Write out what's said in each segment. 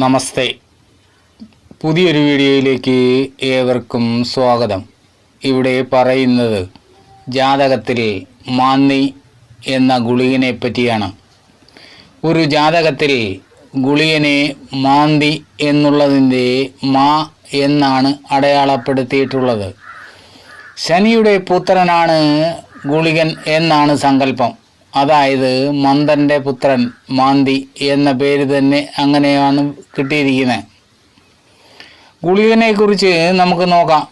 നമസ്തേ. പുതിയൊരു വീഡിയോയിലേക്ക് ഏവർക്കും സ്വാഗതം. ഇവിടെ പറയുന്നത് ജാതകത്തിൽ മാന്നി എന്ന ഗുളികനെ പറ്റിയാണ്. ഒരു ജാതകത്തിൽ ഗുളികനെ മാന്തി എന്നുള്ളതിന്റെ മാ എന്നാണ് അടയാളപ്പെടുത്തിയിട്ടുള്ളത്. ശനിയുടെ പുത്രനാണ് ഗുളികൻ എന്നാണ് സങ്കല്പം. അതായത് മന്ദന്റെ പുത്രൻ മാന്തി എന്ന പേര് തന്നെ അങ്ങനെയാണ് കിട്ടിയിരിക്കുന്നത് ഗുളികനെക്കുറിച്ച് നമുക്ക് നോക്കാം.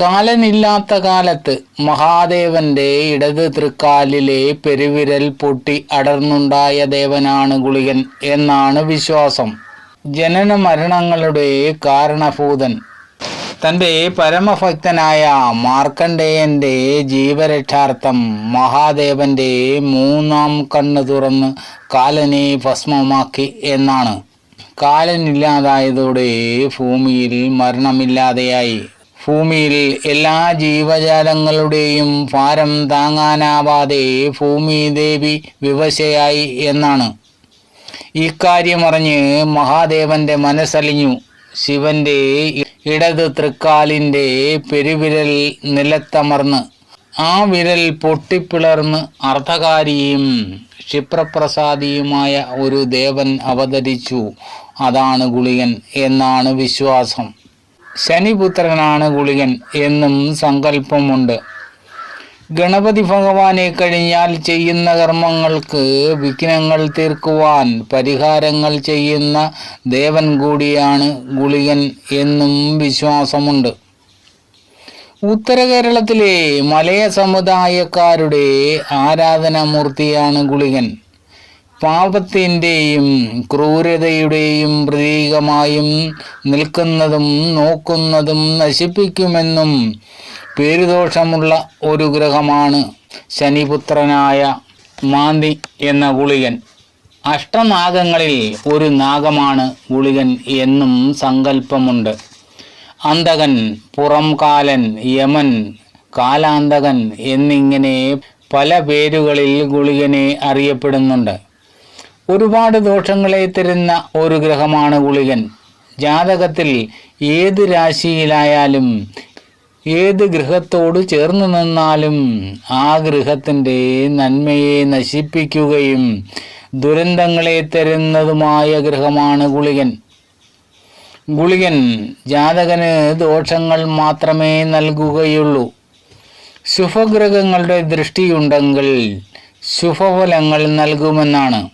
കാലനില്ലാത്ത കാലത്ത് മഹാദേവന്റെ ഇടത് തൃക്കാലിലെ പെരുവിരൽ പൊട്ടി അടർന്നുണ്ടായ ദേവനാണ് ഗുളികൻ എന്നാണ് വിശ്വാസം. ജനന മരണങ്ങളുടെ കാരണഭൂതൻ തന്റെ പരമഭക്തനായ മാർക്കണ്ഡേയന്റെ ജീവരക്ഷാർത്ഥം മഹാദേവന്റെ മൂന്നാം കണ്ണ് തുറന്ന് കാലനെ ഭസ്മമാക്കി എന്നാണ്. കാലനില്ലാതായതോടെ ഭൂമിയിൽ മരണമില്ലാതെയായി. ഭൂമിയിൽ എല്ലാ ജീവജാലങ്ങളുടെയും ഭാരം താങ്ങാനാവാതെ ഭൂമി ദേവി വിവശയായി എന്നാണ്. ഇക്കാര്യമറിഞ്ഞ് മഹാദേവന്റെ മനസ്സലിഞ്ഞു. ശിവന്റെ ഇടത് തൃക്കാലിന്റെ പെരുവിരൽ നിലത്തമർന്ന് ആ വിരൽ പൊട്ടിപ്പിളർന്ന് അർദ്ധകാരിയും ക്ഷിപ്രപ്രസാദിയുമായ ഒരു ദേവൻ അവതരിച്ചു. അതാണ് ഗുളികൻ എന്നാണ് വിശ്വാസം. ശനിപുത്രനാണ് ഗുളികൻ എന്നും സങ്കല്പമുണ്ട്. ഗണപതി ഭഗവാനെ കഴിഞ്ഞാൽ ചെയ്യുന്ന കർമ്മങ്ങൾക്ക് വിഘ്നങ്ങൾ തീർക്കുവാൻ പരിഹാരങ്ങൾ ചെയ്യുന്ന ദേവൻ കൂടിയാണ് ഗുളികൻ എന്നും വിശ്വാസമുണ്ട്. ഉത്തര കേരളത്തിലെ മലയ സമുദായക്കാരുടെ ആരാധനാമൂർത്തിയാണ് ഗുളികൻ. പാപത്തിന്റെയും ക്രൂരതയുടെയും പ്രതീകമായും നിൽക്കുന്നതും നോക്കുന്നതും നശിപ്പിക്കുമെന്നും പേരുദോഷമുള്ള ഒരു ഗ്രഹമാണ് ശനിപുത്രനായ മാന്തി എന്ന ഗുളികൻ. അഷ്ടനാഗങ്ങളിൽ ഒരു നാഗമാണ് ഗുളികൻ എന്നും സങ്കല്പമുണ്ട്. അന്തകൻ പുറംകാലൻ യമൻ കാലാന്തകൻ എന്നിങ്ങനെ പല പേരുകളിൽ ഗുളികനെ അറിയപ്പെടുന്നുണ്ട്. ഒരുപാട് ദോഷങ്ങളെ തരുന്ന ഒരു ഗ്രഹമാണ് ഗുളികൻ. ജാതകത്തിൽ ഏത് രാശിയിലായാലും ഏത് ഗൃഹത്തോട് ചേർന്ന് നിന്നാലും ആ ഗൃഹത്തിന്റെ നന്മയെ നശിപ്പിക്കുകയും ദുരന്തങ്ങളെ തരുന്നതുമായ ഗൃഹമാണ് ഗുളികൻ. ഗുളികൻ ജാതകന് ദോഷങ്ങൾ മാത്രമേ നൽകുകയുള്ളൂ. ശുഭഗ്രഹങ്ങളുടെ ദൃഷ്ടിയുണ്ടെങ്കിൽ ശുഭഫലങ്ങൾ നൽകുമെന്നാണ്.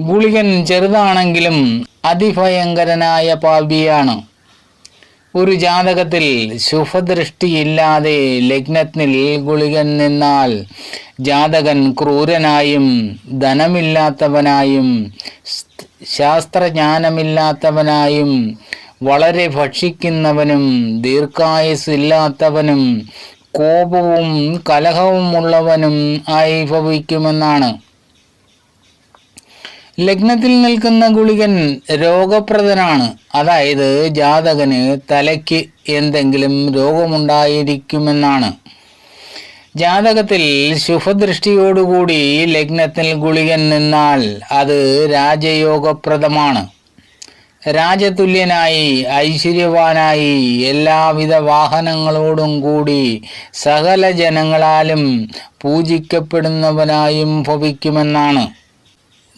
ഗുളികൻ ചെറുതാണെങ്കിലും അതിഭയങ്കരനായ പാപിയാണ്. ഒരു ജാതകത്തിൽ ശുഭദൃഷ്ടിയില്ലാതെ ലഗ്നത്തിൽ ഗുളികൻ നിന്നാൽ ജാതകൻ ക്രൂരനായും ധനമില്ലാത്തവനായും ശാസ്ത്രജ്ഞാനമില്ലാത്തവനായും വളരെ ഭക്ഷിക്കുന്നവനും ദീർഘായുസില്ലാത്തവനും കോപവും കലഹവും ഉള്ളവനും ആയി ഭവിക്കുമെന്നാണ്. ലഗ്നത്തിൽ നിൽക്കുന്ന ഗുളികൻ രോഗപ്രദനാണ്. അതായത് ജാതകന് തലയ്ക്ക് എന്തെങ്കിലും രോഗമുണ്ടായിരിക്കുമെന്നാണ്. ജാതകത്തിൽ ശുഭദൃഷ്ടിയോടുകൂടി ലഗ്നത്തിൽ ഗുളികൻ നിന്നാൽ അത് രാജയോഗപ്രദമാണ്. രാജതുല്യനായി ഐശ്വര്യവാനായി എല്ലാവിധ വാഹനങ്ങളോടും കൂടി സകല ജനങ്ങളാലും പൂജിക്കപ്പെടുന്നവനായും ഭവിക്കുമെന്നാണ്.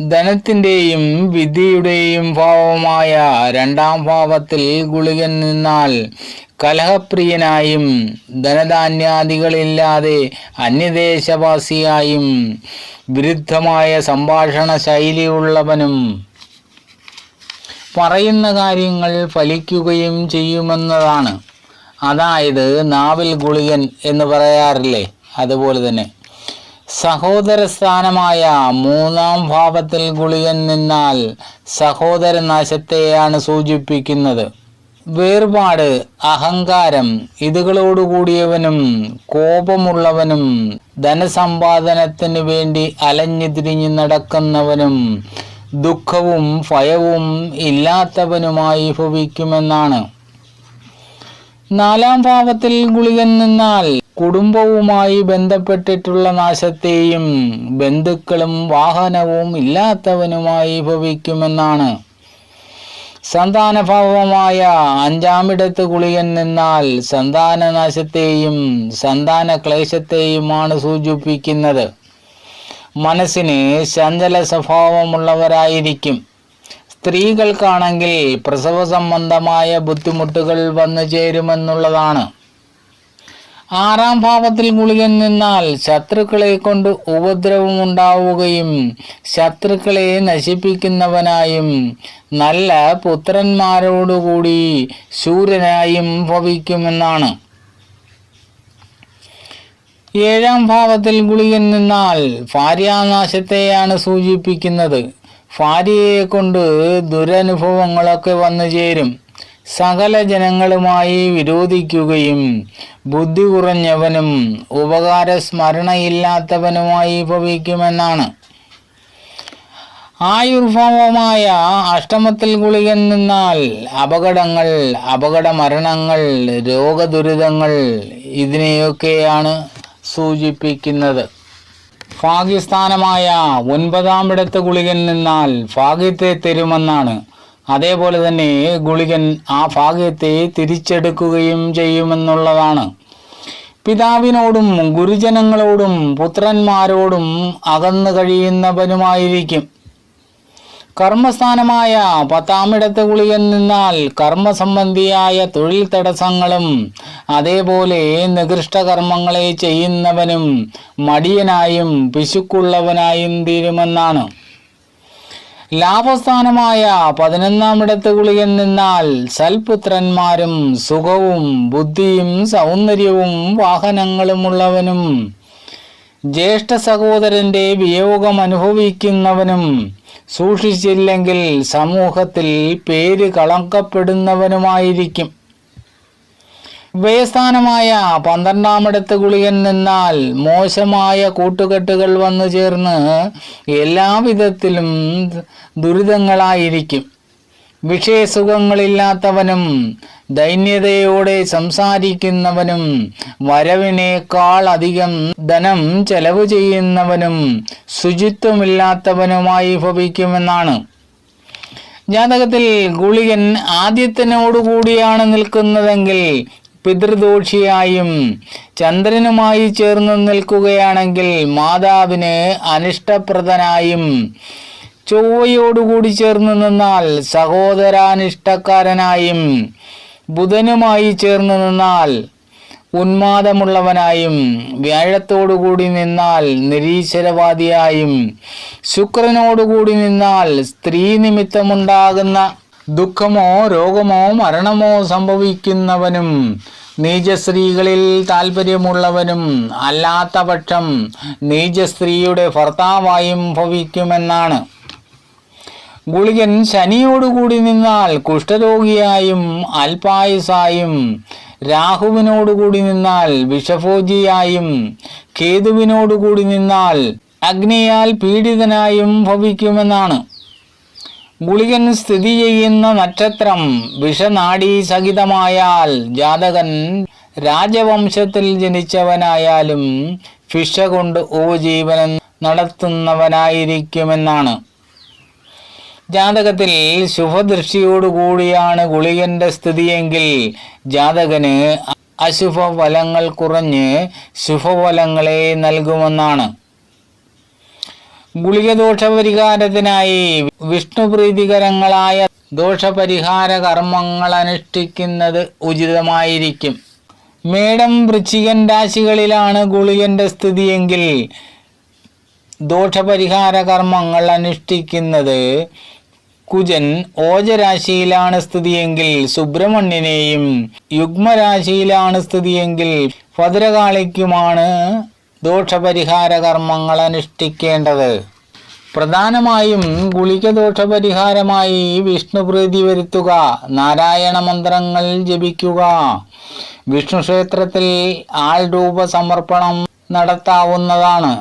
ധനത്തിന്റെയും വിധിയുടെയും ഭാവമായ രണ്ടാം ഭാവത്തിൽ ഗുളികൻ നിന്നാൽ കലഹപ്രിയനായും ധനധാന്യാദികളില്ലാതെ അന്യദേശവാസിയായും വിരുദ്ധമായ സംഭാഷണ ശൈലിയുള്ളവനും പറയുന്ന കാര്യങ്ങൾ ഫലിക്കുകയും ചെയ്യുമെന്നതാണ്. അതായത് നാവിൽ ഗുളികൻ എന്ന് പറയാറില്ലേ? അതുപോലെ തന്നെ. സഹോദര സ്ഥാനമായ മൂന്നാം ഭാവത്തിൽ ഗുളികൻ നിന്നാൽ സഹോദര നാശത്തെയാണ് സൂചിപ്പിക്കുന്നത്. വേർപാട് അഹങ്കാരം ഇതുകളോടുകൂടിയവനും കോപമുള്ളവനും ധനസമ്പാദനത്തിന് വേണ്ടി അലഞ്ഞു തിരിഞ്ഞു നടക്കുന്നവനും ദുഃഖവും ഭയവും ഇല്ലാത്തവനുമായി ഭവിക്കുമെന്നാണ്. നാലാം ഭാവത്തിൽ ഗുളികൻ നിന്നാൽ കുടുംബവുമായി ബന്ധപ്പെട്ടിട്ടുള്ള നാശത്തെയും ബന്ധുക്കളും വാഹനവും ഇല്ലാത്തവനുമായി ഭവിക്കുമെന്നാണ്. സന്താനഭാവമായ അഞ്ചാമിടത്ത് കുളിയൻ നിന്നാൽ സന്താനനാശത്തെയും സന്താന ക്ലേശത്തെയുമാണ് സൂചിപ്പിക്കുന്നത്. മനസ്സിന് ചഞ്ചല സ്വഭാവമുള്ളവരായിരിക്കും. സ്ത്രീകൾക്കാണെങ്കിൽ പ്രസവ സംബന്ധമായ ബുദ്ധിമുട്ടുകൾ വന്നു ചേരുമെന്നുള്ളതാണ്. ആറാം ഭാവത്തിൽ ഗുളികൻ നിന്നാൽ ശത്രുക്കളെ കൊണ്ട് ഉപദ്രവം ഉണ്ടാവുകയും ശത്രുക്കളെ നശിപ്പിക്കുന്നവനായും നല്ല പുത്രന്മാരോടുകൂടി ശൂരനായും ഭവിക്കുമെന്നാണ്. ഏഴാം ഭാവത്തിൽ ഗുളികൻ നിന്നാൽ ഭാര്യാനാശത്തെയാണ് സൂചിപ്പിക്കുന്നത്. ഭാര്യയെ കൊണ്ട് ദുരനുഭവങ്ങളൊക്കെ വന്നു ചേരും സകല ജനങ്ങളുമായി വിരോധിക്കുകയും ബുദ്ധി കുറഞ്ഞവനും ഉപകാര സ്മരണയില്ലാത്തവനുമായി ഭവിക്കുമെന്നാണ്. ആയുർഭാവമായ അഷ്ടമത്തിൽ ഗുളികൻ നിന്നാൽ അപകടങ്ങൾ അപകട മരണങ്ങൾ രോഗദുരിതങ്ങൾ ഇതിനെയൊക്കെയാണ് സൂചിപ്പിക്കുന്നത്. ഭാഗ്യസ്ഥാനമായ ഒൻപതാമിടത്ത് ഗുളികൻ നിന്നാൽ ഭാഗ്യത്തെ തരുമെന്നാണ് അതേപോലെ തന്നെ ഗുളികൻ ആ ഭാഗ്യത്തെ തിരിച്ചെടുക്കുകയും ചെയ്യുമെന്നുള്ളതാണ്. പിതാവിനോടും ഗുരുജനങ്ങളോടും പുത്രന്മാരോടും അകന്നു കഴിയുന്നവനുമായിരിക്കും. കർമ്മസ്ഥാനമായ പത്താമിടത്ത് ഗുളികൻ നിന്നാൽ കർമ്മസംബന്ധിയായ തൊഴിൽ തടസ്സങ്ങളും അതേപോലെ നികൃഷ്ടകർമ്മങ്ങളെ ചെയ്യുന്നവനും മടിയനായും പിശുക്കുള്ളവനായും തീരുമെന്നാണ്. ലാഭസ്ഥാനമായ പതിനൊന്നാമിടത്ത് ഗുളികൻ നിന്നാൽ സൽപുത്രന്മാരും സുഖവും ബുദ്ധിയും സൗന്ദര്യവും വാഹനങ്ങളുമുള്ളവനും ജ്യേഷ്ഠ സഹോദരന്റെ വിയോഗം അനുഭവിക്കുന്നവനും സൂക്ഷിച്ചില്ലെങ്കിൽ സമൂഹത്തിൽ പേര് കളങ്കപ്പെടുന്നവനുമായിരിക്കും. വ്യയസ്ഥാനമായ പന്ത്രണ്ടാമിടത്ത് ഗുളികൻ നിന്നാൽ മോശമായ കൂട്ടുകെട്ടുകൾ വന്നു ചേർന്ന് എല്ലാവിധത്തിലും ദുരിതങ്ങളായിരിക്കും. വിഷയസുഖങ്ങളില്ലാത്തവനും ദൈന്യതയോടെ സംസാരിക്കുന്നവനും വരവിനേക്കാൾ അധികം ധനം ചെലവ് ചെയ്യുന്നവനും ശുചിത്വമില്ലാത്തവനുമായി ഭവിക്കുമെന്നാണ്. ജാതകത്തിൽ ഗുളികൻ ആദ്യത്തിനോടുകൂടിയാണ് നിൽക്കുന്നതെങ്കിൽ പിതൃദോഷിയായും ചന്ദ്രനുമായി ചേർന്ന് നിൽക്കുകയാണെങ്കിൽ മാതാവിന് അനിഷ്ടപ്രദനായും ചൊവ്വയോടുകൂടി ചേർന്ന് നിന്നാൽ സഹോദരാനിഷ്ടക്കാരനായും ബുധനുമായി ചേർന്ന് നിന്നാൽ ഉന്മാദമുള്ളവനായും വ്യാഴത്തോടുകൂടി നിന്നാൽ നിരീശ്വരവാദിയായും ശുക്രനോടുകൂടി നിന്നാൽ സ്ത്രീ നിമിത്തമുണ്ടാകുന്ന ദുഃഖമോ രോഗമോ മരണമോ സംഭവിക്കുന്നവനും നീചസ്ത്രീകളിൽ താല്പര്യമുള്ളവനും അല്ലാത്ത പക്ഷം നീചസ്ത്രീയുടെ ഭർത്താവായും ഭവിക്കുമെന്നാണ്. ഗുളികൻ ശനിയോടുകൂടി നിന്നാൽ കുഷ്ഠരോഗിയായും അൽപായുസായും രാഹുവിനോടുകൂടി നിന്നാൽ വിഷഭോജിയായും കേതുവിനോടുകൂടി നിന്നാൽ അഗ്നിയാൽ പീഡിതനായും ഭവിക്കുമെന്നാണ്. ഗുളികൻ സ്ഥിതി ചെയ്യുന്ന നക്ഷത്രം വിഷനാഡീ സഹിതമായാൽ ജാതകൻ രാജവംശത്തിൽ ജനിച്ചവനായാലും ഫിഷ കൊണ്ട് ഉപജീവനം നടത്തുന്നവനായിരിക്കുമെന്നാണ്. ജാതകത്തിൽ ശുഭദൃഷ്ടിയോടുകൂടിയാണ് ഗുളികന്റെ സ്ഥിതിയെങ്കിൽ ജാതകന് അശുഭ ഫലങ്ങൾ കുറഞ്ഞ് ശുഭഫലങ്ങളെ നൽകുമെന്നാണ്. ഗുളികദോഷ പരിഹാരത്തിനായി വിഷ്ണുപ്രീതികരങ്ങളായ ദോഷപരിഹാര കർമ്മങ്ങൾ അനുഷ്ഠിക്കുന്നത് ഉചിതമായിരിക്കും. മേടം വൃശ്ചികൻ രാശികളിലാണ് ഗുളികന്റെ സ്ഥിതിയെങ്കിൽ ദോഷപരിഹാര കർമ്മങ്ങൾ അനുഷ്ഠിക്കുന്നത് കുജൻ ഓജരാശിയിലാണ് സ്ഥിതിയെങ്കിൽ സുബ്രഹ്മണ്യനെയും യുഗ്മരാശിയിലാണ് സ്ഥിതിയെങ്കിൽ ഭദ്രകാളിക്കുമാണ് ദോഷപരിഹാര കർമ്മങ്ങൾ അനുഷ്ഠിക്കേണ്ടത് പ്രധാനമായും ഗുളിക ദോഷപരിഹാരമായി വിഷ്ണു പ്രീതി വരുത്തുക നാരായണ മന്ത്രങ്ങൾ ജപിക്കുക വിഷ്ണു ക്ഷേത്രത്തിൽ ആൾ രൂപ സമർപ്പണം നടത്താവുന്നതാണ്.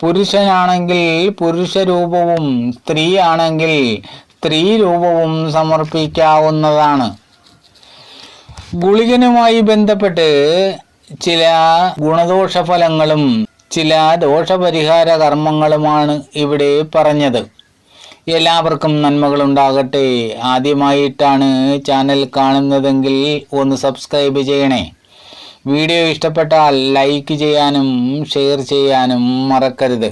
പുരുഷനാണെങ്കിൽ പുരുഷ രൂപവും സ്ത്രീയാണെങ്കിൽ സ്ത്രീ രൂപവും സമർപ്പിക്കാവുന്നതാണ്. ഗുളികനുമായി ബന്ധപ്പെട്ട് ചില ഗുണദോഷ ഫലങ്ങളും ചില ദോഷപരിഹാര കർമ്മങ്ങളുമാണ് ഇവിടെ പറഞ്ഞത്. എല്ലാവർക്കും നന്മകളുണ്ടാകട്ടെ. ആദ്യമായിട്ടാണ് ചാനൽ കാണുന്നതെങ്കിൽ ഒന്ന് സബ്സ്ക്രൈബ് ചെയ്യണേ. വീഡിയോ ഇഷ്ടപ്പെട്ടാൽ ലൈക്ക് ചെയ്യാനും ഷെയർ ചെയ്യാനും മറക്കരുത്.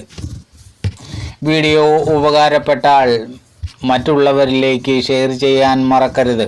വീഡിയോ ഉപകാരപ്പെട്ടാൽ മറ്റുള്ളവരിലേക്ക് ഷെയർ ചെയ്യാൻ മറക്കരുത്.